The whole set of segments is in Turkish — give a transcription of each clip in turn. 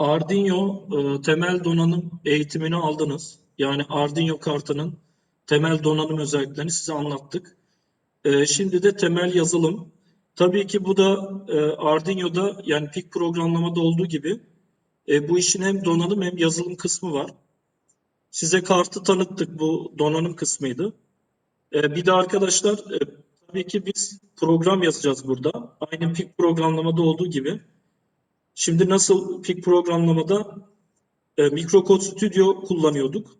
Arduino e, temel donanım eğitimini aldınız. Yani Arduino kartının temel donanım özelliklerini size anlattık. E, şimdi de temel yazılım. Tabii ki bu da e, Arduino'da yani PIC programlamada olduğu gibi e, bu işin hem donanım hem yazılım kısmı var. Size kartı tanıttık. Bu donanım kısmıydı. E, bir de arkadaşlar e, tabii ki biz program yazacağız burada. Aynı PIC programlamada olduğu gibi. Şimdi nasıl PIC programlamada e, Microcode Studio kullanıyorduk.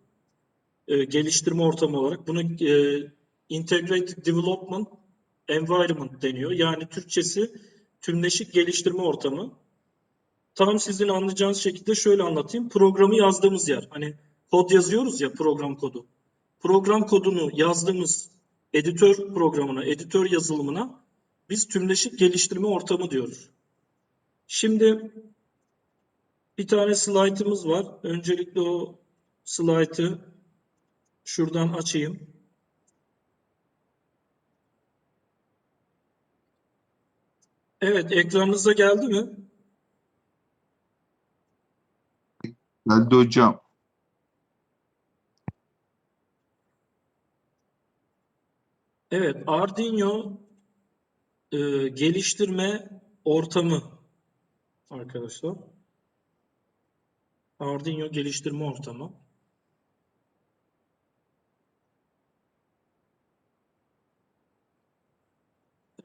E, geliştirme ortamı olarak. Bunu e, Integrated Development Environment deniyor. Yani Türkçesi tümleşik geliştirme ortamı. Tam sizin anlayacağınız şekilde şöyle anlatayım. Programı yazdığımız yer. Hani kod yazıyoruz ya program kodu. Program kodunu yazdığımız editör programına, editör yazılımına biz tümleşik geliştirme ortamı diyoruz. Şimdi bir tane slaytımız var. Öncelikle o slaytı şuradan açayım. Evet, ekranınıza geldi mi? Geldi hocam. Evet, Arduino e, geliştirme ortamı arkadaşlar. Arduino geliştirme ortamı.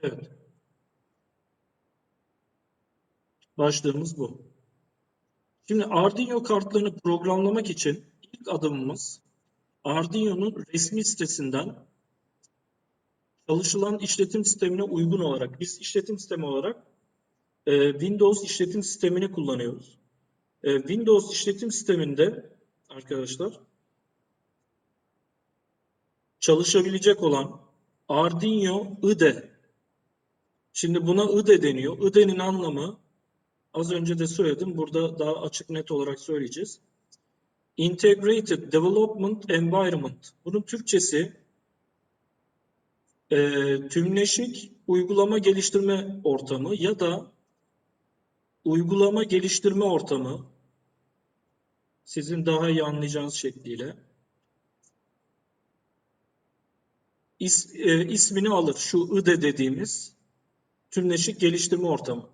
Evet. Başlığımız bu. Şimdi Arduino kartlarını programlamak için ilk adımımız Arduino'nun resmi sitesinden çalışılan işletim sistemine uygun olarak biz işletim sistemi olarak e, Windows işletim sistemini kullanıyoruz. E, Windows işletim sisteminde arkadaşlar çalışabilecek olan Arduino IDE. Şimdi buna IDE deniyor. IDE'nin anlamı az önce de söyledim. Burada daha açık net olarak söyleyeceğiz. Integrated Development Environment. Bunun Türkçesi e, tümleşik uygulama geliştirme ortamı ya da uygulama geliştirme ortamı sizin daha iyi anlayacağınız şekliyle is, e, ismini alır. Şu IDE dediğimiz tümleşik geliştirme ortamı.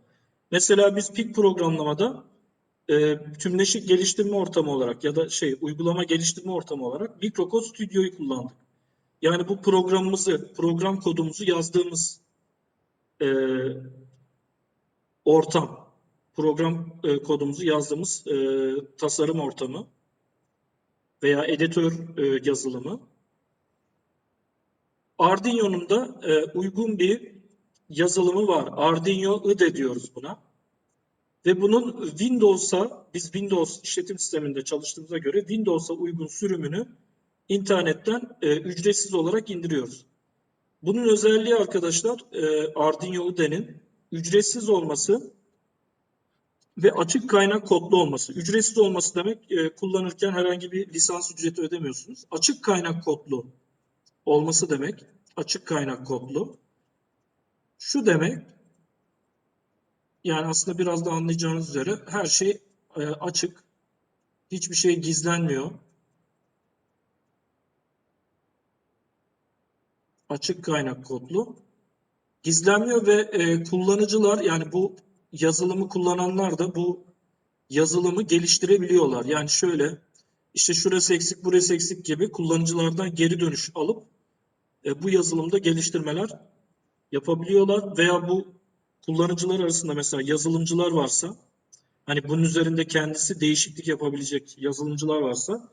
Mesela biz PIC programlamada e, tümleşik geliştirme ortamı olarak ya da şey uygulama geliştirme ortamı olarak Microcode Studio'yu kullandık. Yani bu programımızı, program kodumuzu yazdığımız e, ortam, program e, kodumuzu yazdığımız e, tasarım ortamı veya editör e, yazılımı. Arduino'nun da e, uygun bir yazılımı var. Arduino IDE diyoruz buna. Ve bunun Windows'a, biz Windows işletim sisteminde çalıştığımıza göre Windows'a uygun sürümünü internetten e, ücretsiz olarak indiriyoruz. Bunun özelliği arkadaşlar e, Arduino IDE'nin ücretsiz olması ve açık kaynak kodlu olması. Ücretsiz olması demek e, kullanırken herhangi bir lisans ücreti ödemiyorsunuz. Açık kaynak kodlu olması demek. Açık kaynak kodlu. Şu demek yani aslında biraz da anlayacağınız üzere her şey e, açık. Hiçbir şey gizlenmiyor. Açık kaynak kodlu. Gizlenmiyor ve e, kullanıcılar yani bu yazılımı kullananlar da bu yazılımı geliştirebiliyorlar. Yani şöyle işte şurası eksik burası eksik gibi kullanıcılardan geri dönüş alıp e, bu yazılımda geliştirmeler yapabiliyorlar veya bu kullanıcılar arasında mesela yazılımcılar varsa hani bunun üzerinde kendisi değişiklik yapabilecek yazılımcılar varsa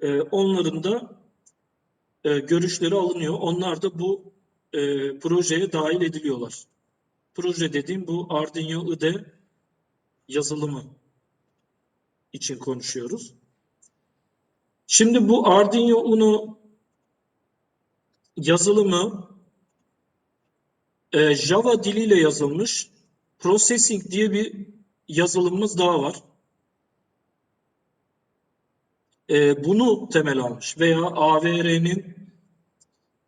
e, onların da e, görüşleri alınıyor. Onlar da bu e, projeye dahil ediliyorlar. Proje dediğim bu Arduino IDE yazılımı için konuşuyoruz. Şimdi bu Arduino Uno yazılımı e, Java diliyle yazılmış Processing diye bir yazılımımız daha var. E, bunu temel almış veya AVR'nin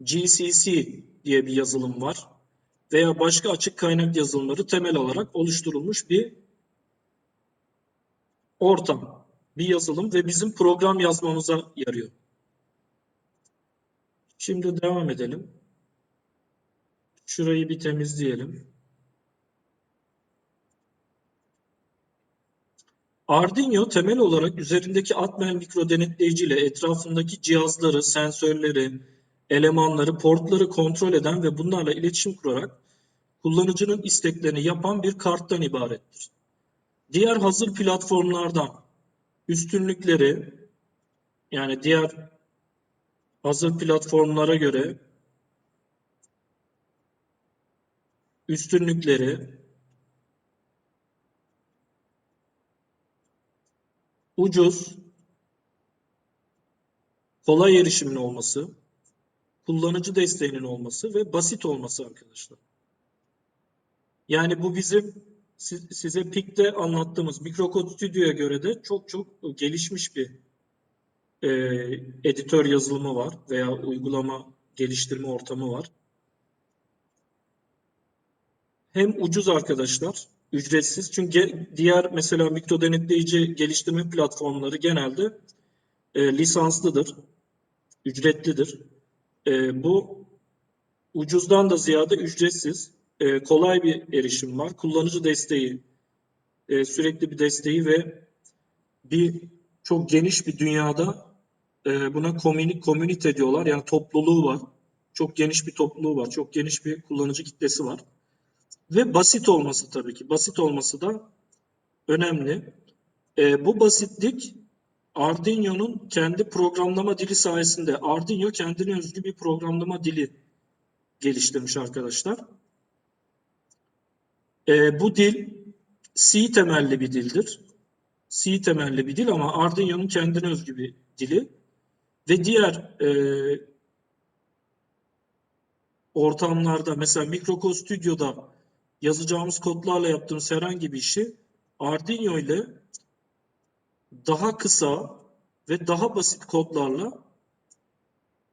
GCC diye bir yazılım var veya başka açık kaynak yazılımları temel olarak oluşturulmuş bir ortam, bir yazılım ve bizim program yazmamıza yarıyor. Şimdi devam edelim. Şurayı bir temizleyelim. Arduino temel olarak üzerindeki Atmel mikro denetleyici ile etrafındaki cihazları, sensörleri, elemanları, portları kontrol eden ve bunlarla iletişim kurarak kullanıcının isteklerini yapan bir karttan ibarettir. Diğer hazır platformlardan üstünlükleri yani diğer hazır platformlara göre üstünlükleri ucuz, kolay erişimin olması, kullanıcı desteğinin olması ve basit olması arkadaşlar. Yani bu bizim si- size PIC'te anlattığımız Microcode Studio'ya göre de çok çok gelişmiş bir e, editör yazılımı var veya uygulama geliştirme ortamı var. Hem ucuz arkadaşlar, ücretsiz. Çünkü diğer mesela mikro denetleyici geliştirme platformları genelde e, lisanslıdır, ücretlidir. E, bu ucuzdan da ziyade ücretsiz, e, kolay bir erişim var. Kullanıcı desteği, e, sürekli bir desteği ve bir çok geniş bir dünyada e, buna komünite, diyorlar. Yani topluluğu var. Çok geniş bir topluluğu var. Çok geniş bir kullanıcı kitlesi var. Ve basit olması tabii ki. Basit olması da önemli. E, bu basitlik Arduino'nun kendi programlama dili sayesinde Arduino kendine özgü bir programlama dili geliştirmiş arkadaşlar. E, bu dil C temelli bir dildir. C temelli bir dil ama Arduino'nun kendine özgü bir dili. Ve diğer e, ortamlarda mesela Microcode Studio'da yazacağımız kodlarla yaptığımız herhangi bir işi Arduino ile daha kısa ve daha basit kodlarla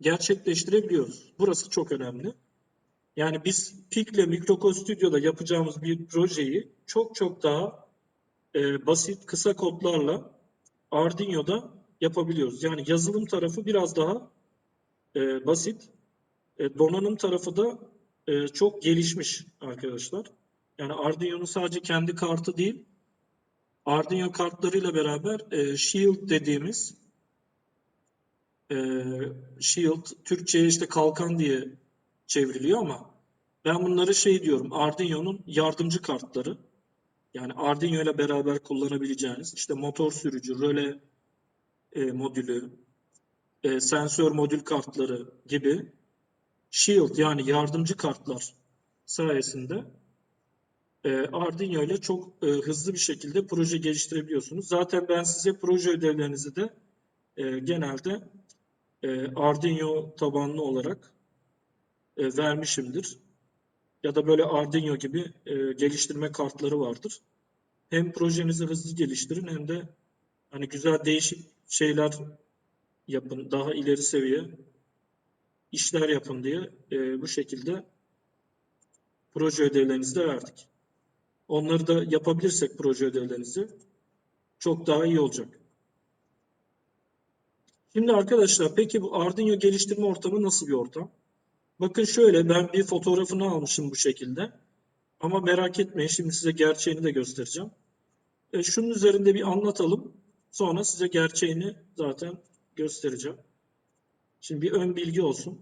gerçekleştirebiliyoruz. Burası çok önemli. Yani biz PIC ile Microcode Studio'da yapacağımız bir projeyi çok çok daha e, basit, kısa kodlarla Arduino'da yapabiliyoruz. Yani yazılım tarafı biraz daha e, basit. E, donanım tarafı da e, çok gelişmiş arkadaşlar. Yani Arduino'nun sadece kendi kartı değil, Arduino kartlarıyla beraber e, Shield dediğimiz e, Shield, Türkçe'ye işte kalkan diye çevriliyor ama ben bunları şey diyorum, Arduino'nun yardımcı kartları. Yani Arduino ile beraber kullanabileceğiniz işte motor sürücü, röle e, modülü, e, sensör modül kartları gibi Shield yani yardımcı kartlar sayesinde e, Arduino ile çok e, hızlı bir şekilde proje geliştirebiliyorsunuz. Zaten ben size proje ödevlerinizi de e, genelde e, Arduino tabanlı olarak e, vermişimdir. Ya da böyle Arduino gibi e, geliştirme kartları vardır. Hem projenizi hızlı geliştirin hem de hani güzel değişik şeyler yapın, daha ileri seviye işler yapın diye e, bu şekilde proje ödevlerinizi de verdik. Onları da yapabilirsek proje ödevlerinizi çok daha iyi olacak. Şimdi arkadaşlar peki bu Arduino geliştirme ortamı nasıl bir ortam? Bakın şöyle ben bir fotoğrafını almışım bu şekilde. Ama merak etmeyin şimdi size gerçeğini de göstereceğim. E, şunun üzerinde bir anlatalım. Sonra size gerçeğini zaten göstereceğim. Şimdi bir ön bilgi olsun.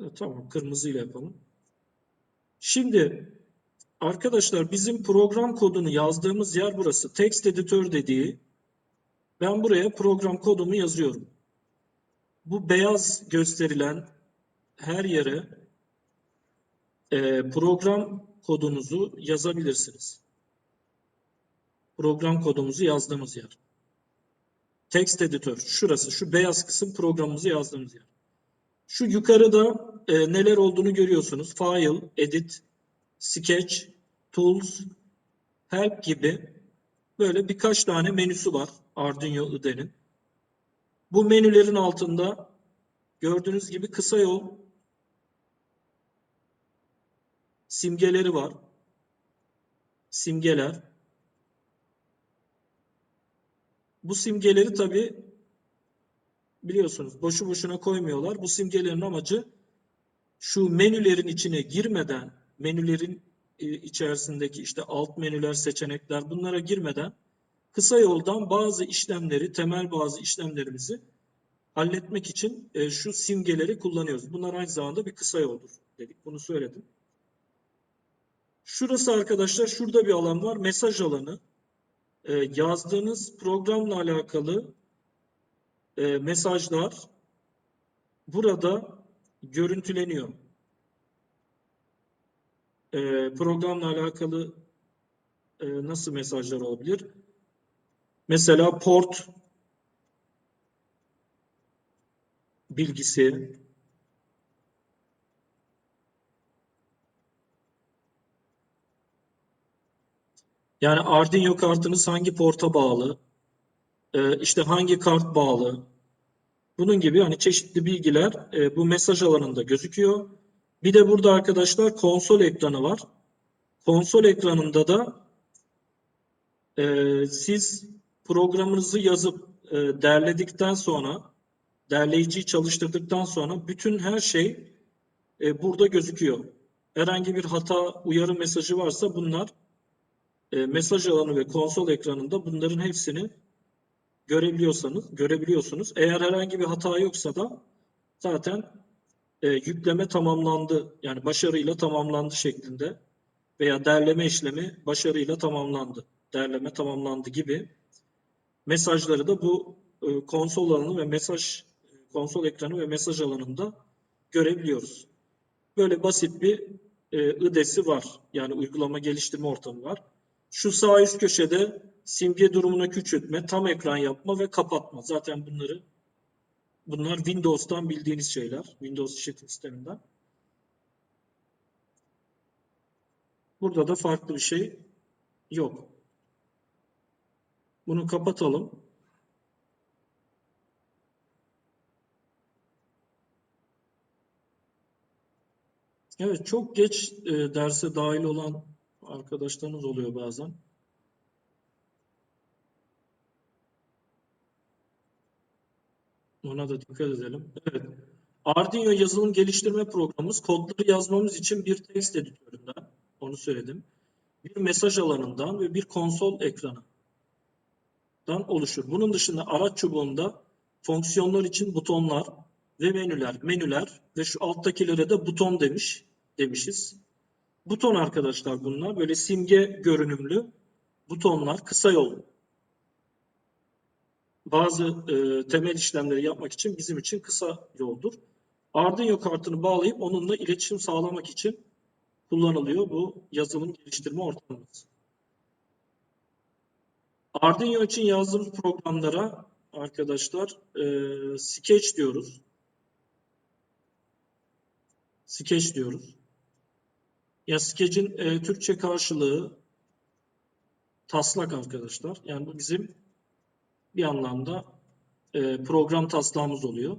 E, tamam kırmızıyla yapalım. Şimdi arkadaşlar bizim program kodunu yazdığımız yer burası. Text Editor dediği. Ben buraya program kodumu yazıyorum. Bu beyaz gösterilen her yere e, program kodunuzu yazabilirsiniz. Program kodumuzu yazdığımız yer. Text Editor. Şurası. Şu beyaz kısım programımızı yazdığımız yer. Şu yukarıda e, neler olduğunu görüyorsunuz. File, Edit, Sketch, Tools, Help gibi böyle birkaç tane menüsü var Arduino IDE'nin. Bu menülerin altında gördüğünüz gibi kısa yol simgeleri var. Simgeler. Bu simgeleri tabi biliyorsunuz boşu boşuna koymuyorlar. Bu simgelerin amacı şu menülerin içine girmeden, menülerin e, içerisindeki işte alt menüler, seçenekler bunlara girmeden kısa yoldan bazı işlemleri, temel bazı işlemlerimizi halletmek için e, şu simgeleri kullanıyoruz. Bunlar aynı zamanda bir kısa yoldur dedik. Bunu söyledim. Şurası arkadaşlar, şurada bir alan var. Mesaj alanı. E, yazdığınız programla alakalı e, mesajlar burada görüntüleniyor. E, programla alakalı e, nasıl mesajlar olabilir? Mesela port bilgisi, yani Arduino kartınız hangi porta bağlı, e, işte hangi kart bağlı, bunun gibi hani çeşitli bilgiler e, bu mesaj alanında gözüküyor. Bir de burada arkadaşlar konsol ekranı var. Konsol ekranında da e, siz programınızı yazıp e, derledikten sonra, derleyiciyi çalıştırdıktan sonra bütün her şey e, burada gözüküyor. Herhangi bir hata, uyarı mesajı varsa bunlar mesaj alanı ve konsol ekranında bunların hepsini görebiliyorsanız, görebiliyorsunuz. Eğer herhangi bir hata yoksa da zaten e, yükleme tamamlandı. Yani başarıyla tamamlandı şeklinde veya derleme işlemi başarıyla tamamlandı. Derleme tamamlandı gibi mesajları da bu e, konsol alanı ve mesaj konsol ekranı ve mesaj alanında görebiliyoruz. Böyle basit bir e, IDE'si var. Yani uygulama geliştirme ortamı var. Şu sağ üst köşede simge durumunu küçültme, tam ekran yapma ve kapatma. Zaten bunları bunlar Windows'tan bildiğiniz şeyler. Windows işletim sisteminden. Burada da farklı bir şey yok. Bunu kapatalım. Evet, çok geç e, derse dahil olan arkadaşlarımız oluyor bazen. Ona da dikkat edelim. Evet. Arduino yazılım geliştirme programımız kodları yazmamız için bir text editöründen, onu söyledim. Bir mesaj alanından ve bir konsol ekranından oluşur. Bunun dışında araç çubuğunda fonksiyonlar için butonlar ve menüler, menüler ve şu alttakilere de buton demiş, demişiz. Buton arkadaşlar bunlar. Böyle simge görünümlü butonlar, kısa yol. Bazı e, temel işlemleri yapmak için bizim için kısa yoldur. Arduino kartını bağlayıp onunla iletişim sağlamak için kullanılıyor bu yazılım geliştirme ortamımız. Arduino için yazdığımız programlara arkadaşlar e, Sketch diyoruz. Sketch diyoruz. Ya Sketch'in e, Türkçe karşılığı taslak arkadaşlar. Yani bu bizim bir anlamda e, program taslağımız oluyor.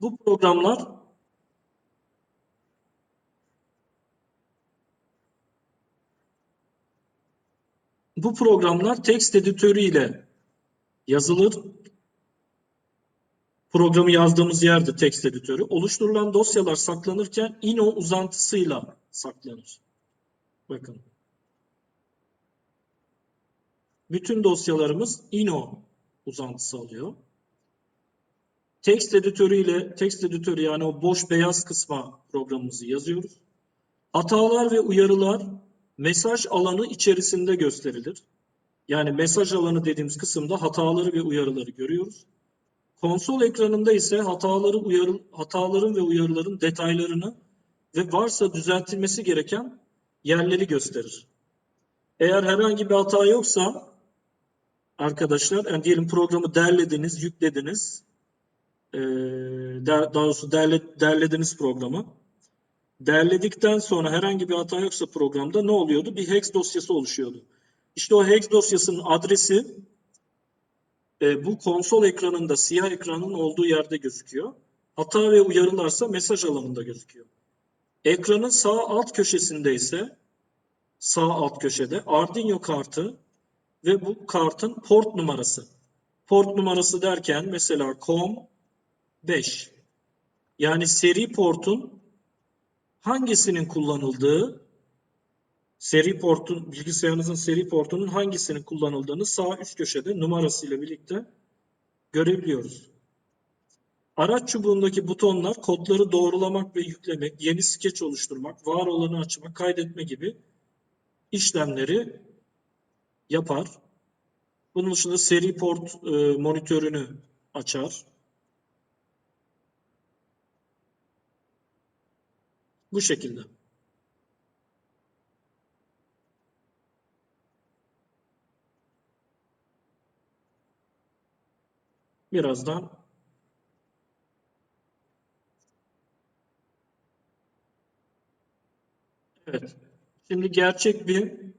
Bu programlar bu programlar text editörü ile yazılır. Programı yazdığımız yerde text editörü. Oluşturulan dosyalar saklanırken ino uzantısıyla saklanır. Bakın. Bütün dosyalarımız ino uzantısı alıyor. Text editörü ile text editörü yani o boş beyaz kısma programımızı yazıyoruz. Hatalar ve uyarılar mesaj alanı içerisinde gösterilir. Yani mesaj alanı dediğimiz kısımda hataları ve uyarıları görüyoruz. Konsol ekranında ise hataları, uyarı, hataların ve uyarıların detaylarını ve varsa düzeltilmesi gereken yerleri gösterir. Eğer herhangi bir hata yoksa arkadaşlar, yani diyelim programı derlediniz, yüklediniz, ee, daha doğrusu derle, derlediniz programı. Derledikten sonra herhangi bir hata yoksa programda ne oluyordu? Bir hex dosyası oluşuyordu. İşte o hex dosyasının adresi e, bu konsol ekranında, siyah ekranın olduğu yerde gözüküyor. Hata ve uyarılarsa mesaj alanında gözüküyor. Ekranın sağ alt köşesinde ise sağ alt köşede Arduino kartı ve bu kartın port numarası Port numarası derken mesela COM 5. Yani seri portun hangisinin kullanıldığı, seri portun, bilgisayarınızın seri portunun hangisinin kullanıldığını sağ üst köşede numarasıyla birlikte görebiliyoruz. Araç çubuğundaki butonlar kodları doğrulamak ve yüklemek, yeni skeç oluşturmak, var olanı açmak, kaydetme gibi işlemleri yapar. Bunun dışında seri port e, monitörünü açar. Bu şekilde. Birazdan Evet. Şimdi gerçek bir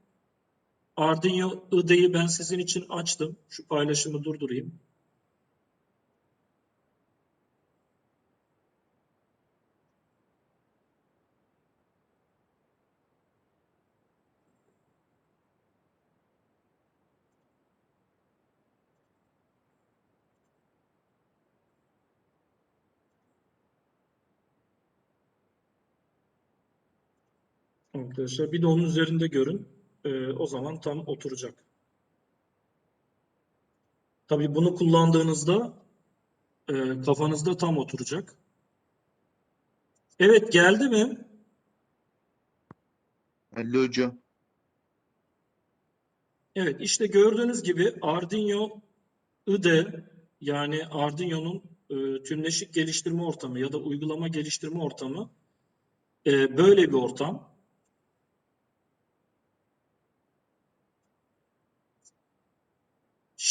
Arduino IDE'yi ben sizin için açtım. Şu paylaşımı durdurayım. Arkadaşlar bir de onun üzerinde görün. Ee, o zaman tam oturacak. Tabii bunu kullandığınızda e, kafanızda tam oturacak. Evet geldi mi? Halil hocam. Evet işte gördüğünüz gibi Arduino IDE yani Arduino'nun e, tümleşik geliştirme ortamı ya da uygulama geliştirme ortamı e, böyle bir ortam.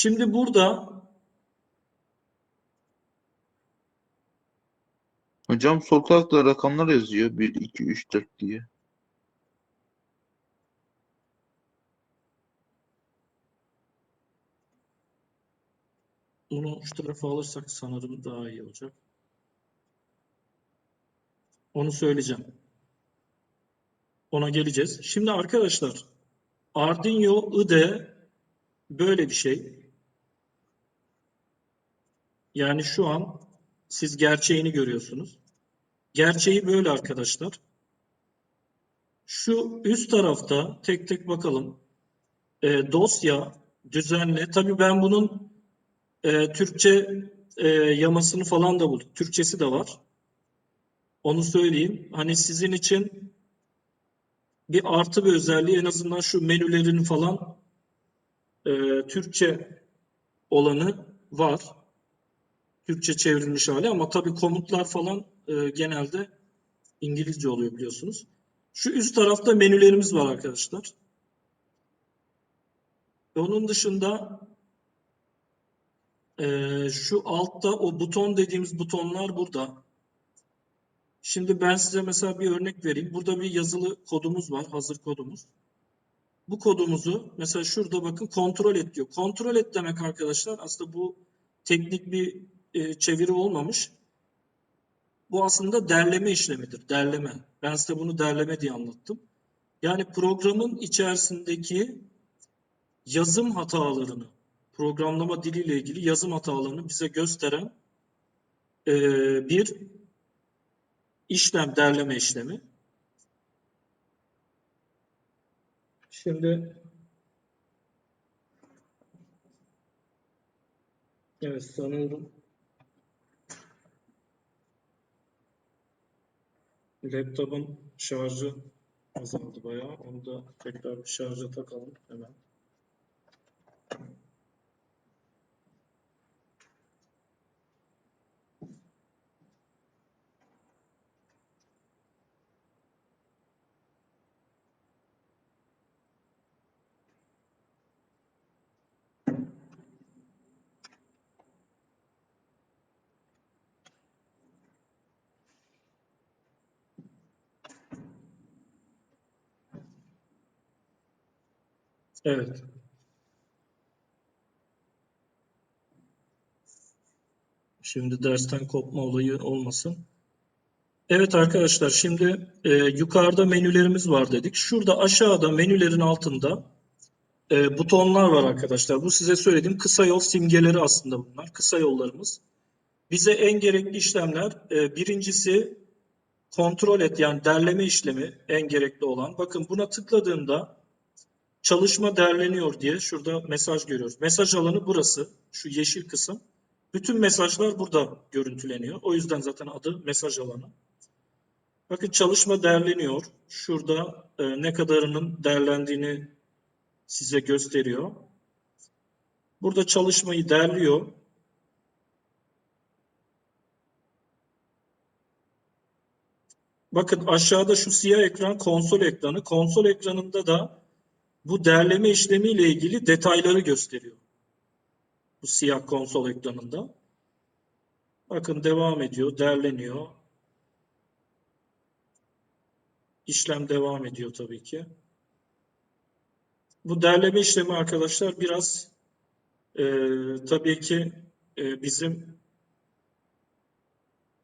Şimdi burada Hocam sol tarafta rakamlar yazıyor. 1, 2, 3, 4 diye. Bunu şu tarafa alırsak sanırım daha iyi olacak. Onu söyleyeceğim. Ona geleceğiz. Şimdi arkadaşlar Arduino IDE böyle bir şey. Yani şu an siz gerçeğini görüyorsunuz. Gerçeği böyle arkadaşlar. Şu üst tarafta tek tek bakalım. E, dosya, düzenle. Tabii ben bunun e, Türkçe e, yamasını falan da buldum. Türkçesi de var. Onu söyleyeyim. Hani sizin için bir artı bir özelliği en azından şu menülerin falan e, Türkçe olanı var. Türkçe çevrilmiş hali ama tabii komutlar falan e, genelde İngilizce oluyor biliyorsunuz. Şu üst tarafta menülerimiz var arkadaşlar. Onun dışında ee, şu altta o buton dediğimiz butonlar burada. Şimdi ben size mesela bir örnek vereyim. Burada bir yazılı kodumuz var, hazır kodumuz. Bu kodumuzu mesela şurada bakın kontrol et diyor. Kontrol et demek arkadaşlar aslında bu teknik bir e, çeviri olmamış. Bu aslında derleme işlemidir. Derleme. Ben size bunu derleme diye anlattım. Yani programın içerisindeki yazım hatalarını programlama diliyle ilgili yazım hatalarını bize gösteren e, bir işlem, derleme işlemi. Şimdi evet sanıyorum laptopun şarjı azaldı bayağı. Onu da tekrar bir şarja takalım hemen. Evet. Şimdi dersten kopma olayı olmasın. Evet arkadaşlar şimdi e, yukarıda menülerimiz var dedik. Şurada aşağıda menülerin altında e, butonlar var arkadaşlar. Bu size söylediğim kısa yol simgeleri aslında bunlar. Kısa yollarımız. Bize en gerekli işlemler e, birincisi kontrol et yani derleme işlemi en gerekli olan. Bakın buna tıkladığımda çalışma derleniyor diye şurada mesaj görüyoruz. Mesaj alanı burası. Şu yeşil kısım. Bütün mesajlar burada görüntüleniyor. O yüzden zaten adı mesaj alanı. Bakın çalışma derleniyor. Şurada e, ne kadarının derlendiğini size gösteriyor. Burada çalışmayı derliyor. Bakın aşağıda şu siyah ekran konsol ekranı. Konsol ekranında da bu derleme işlemiyle ilgili detayları gösteriyor. Bu siyah konsol ekranında. Bakın devam ediyor, derleniyor. İşlem devam ediyor tabii ki. Bu derleme işlemi arkadaşlar biraz e, tabii ki e, bizim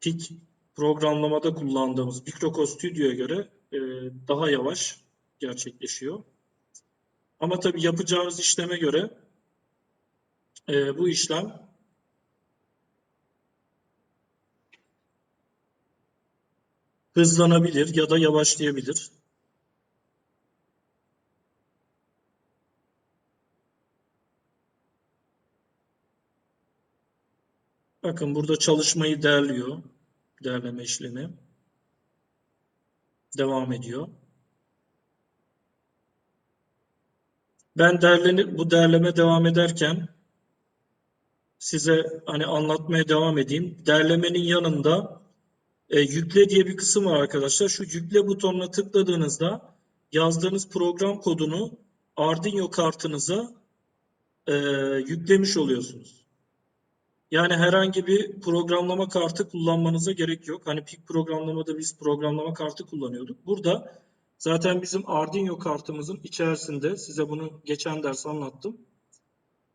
PIK programlamada kullandığımız Microcode Studio'ya göre e, daha yavaş gerçekleşiyor. Ama tabii yapacağınız işleme göre e, bu işlem hızlanabilir ya da yavaşlayabilir. Bakın burada çalışmayı derliyor. Derleme işlemi. Devam ediyor. Ben derleni, bu derleme devam ederken size hani anlatmaya devam edeyim. Derlemenin yanında e, yükle diye bir kısım var arkadaşlar. Şu yükle butonuna tıkladığınızda yazdığınız program kodunu Arduino kartınıza e, yüklemiş oluyorsunuz. Yani herhangi bir programlama kartı kullanmanıza gerek yok. Hani PIK programlamada biz programlama kartı kullanıyorduk. Burada zaten bizim Arduino kartımızın içerisinde size bunu geçen ders anlattım.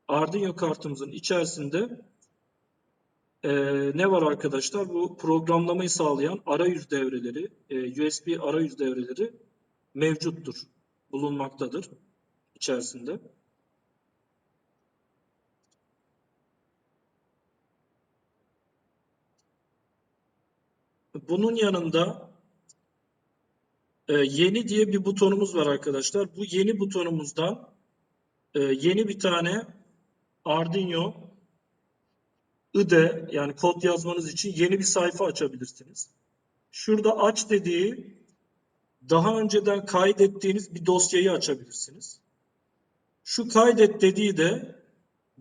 Arduino kartımızın içerisinde e, ne var arkadaşlar? Bu programlamayı sağlayan arayüz devreleri, e, USB arayüz devreleri mevcuttur, bulunmaktadır içerisinde. Bunun yanında e, yeni diye bir butonumuz var arkadaşlar. Bu yeni butonumuzdan e, yeni bir tane Arduino IDE yani kod yazmanız için yeni bir sayfa açabilirsiniz. Şurada aç dediği daha önceden kaydettiğiniz bir dosyayı açabilirsiniz. Şu kaydet dediği de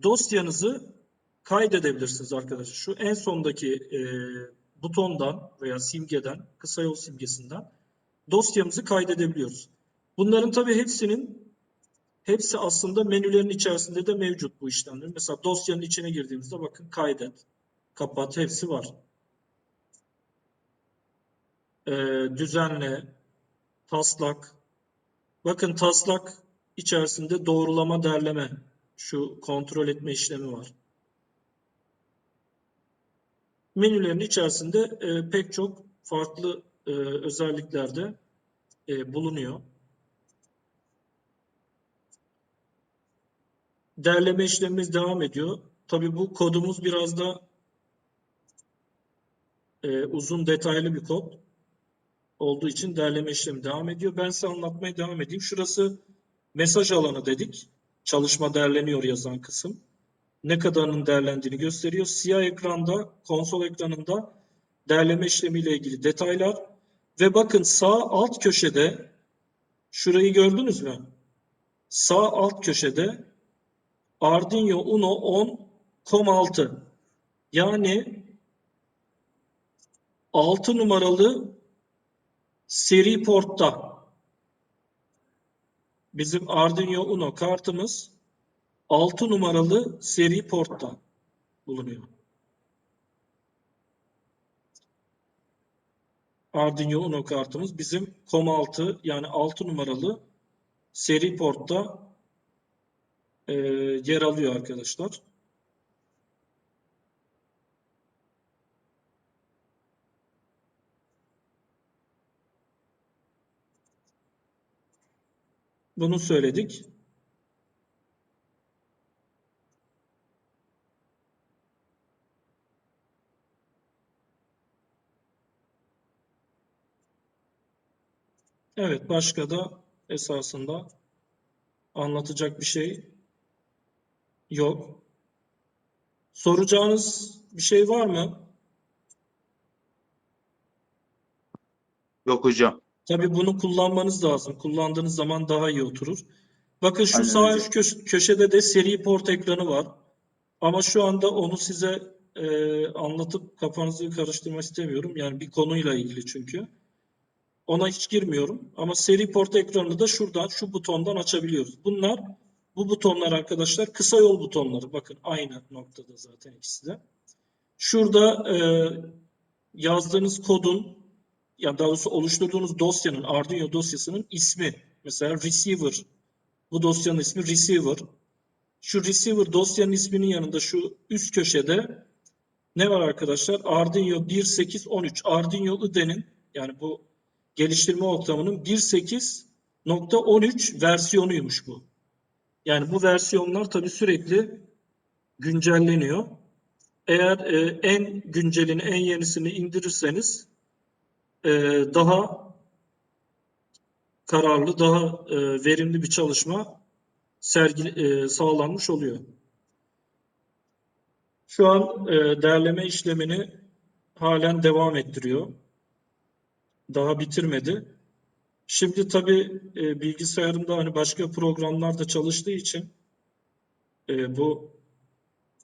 dosyanızı kaydedebilirsiniz arkadaşlar. Şu en sondaki e, butondan veya simgeden, kısa yol simgesinden dosyamızı kaydedebiliyoruz. Bunların tabii hepsinin hepsi aslında menülerin içerisinde de mevcut bu işlemler. Mesela dosyanın içine girdiğimizde bakın kaydet, kapat hepsi var. Ee, düzenle, taslak. Bakın taslak içerisinde doğrulama derleme şu kontrol etme işlemi var. Menülerin içerisinde e, pek çok farklı e, özelliklerde e, bulunuyor. Derleme işlemimiz devam ediyor. Tabii bu kodumuz biraz da e, uzun detaylı bir kod olduğu için derleme işlemi devam ediyor. Ben size anlatmaya devam edeyim. Şurası mesaj alanı dedik. Çalışma derleniyor yazan kısım. Ne kadarının derlendiğini gösteriyor. Siyah ekranda, konsol ekranında derleme işlemiyle ilgili detaylar. Ve bakın sağ alt köşede şurayı gördünüz mü? Sağ alt köşede Arduino Uno 10.6 yani 6 numaralı seri portta bizim Arduino Uno kartımız 6 numaralı seri portta bulunuyor. Arduino Uno kartımız bizim COM6 yani 6 numaralı seri portta e, yer alıyor arkadaşlar. Bunu söyledik. Evet, başka da esasında anlatacak bir şey yok. Soracağınız bir şey var mı? Yok hocam. Tabii bunu kullanmanız lazım. Kullandığınız zaman daha iyi oturur. Bakın şu Aynen sağ üst köş- köşede de seri port ekranı var. Ama şu anda onu size e, anlatıp kafanızı karıştırmak istemiyorum. Yani bir konuyla ilgili çünkü. Ona hiç girmiyorum. Ama seri port ekranını da şuradan, şu butondan açabiliyoruz. Bunlar, bu butonlar arkadaşlar kısa yol butonları. Bakın aynı noktada zaten ikisi de. Şurada e, yazdığınız kodun, ya daha doğrusu oluşturduğunuz dosyanın, Arduino dosyasının ismi. Mesela receiver. Bu dosyanın ismi receiver. Şu receiver dosyanın isminin yanında şu üst köşede ne var arkadaşlar? Arduino 1.8.13. Arduino IDE'nin yani bu geliştirme ortamının 1.8.13 versiyonuymuş bu. Yani bu versiyonlar tabii sürekli güncelleniyor. Eğer e, en güncelini, en yenisini indirirseniz e, daha kararlı, daha e, verimli bir çalışma sergi, e, sağlanmış oluyor. Şu an e, derleme işlemini halen devam ettiriyor. Daha bitirmedi. Şimdi tabii e, bilgisayarımda hani başka programlar da çalıştığı için e, bu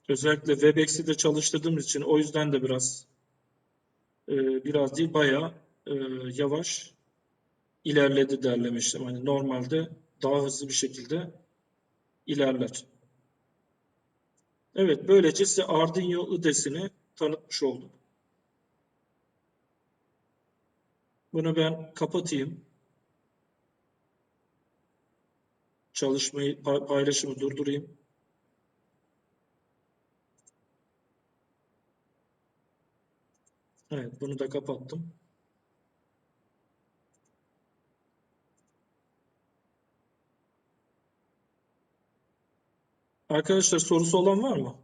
özellikle Webex'i de çalıştırdığımız için o yüzden de biraz e, biraz değil bayağı e, yavaş ilerledi derleme işlemi. Hani normalde daha hızlı bir şekilde ilerler. Evet, böylece size Arduino IDE'sini tanıtmış oldum. Bunu ben kapatayım. Çalışmayı, pa- paylaşımı durdurayım. Evet, bunu da kapattım. Arkadaşlar sorusu olan var mı?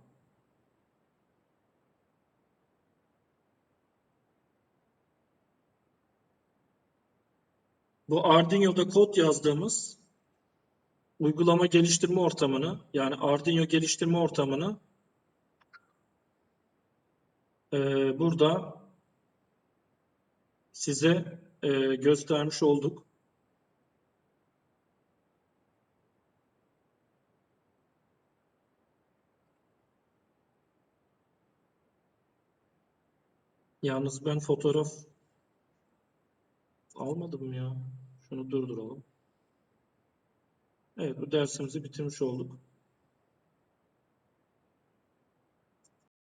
Bu Arduino'da kod yazdığımız uygulama geliştirme ortamını yani Arduino geliştirme ortamını eee, burada size eee, göstermiş olduk. Yalnız ben fotoğraf almadım ya. Şunu durduralım. Evet, bu dersimizi bitirmiş olduk.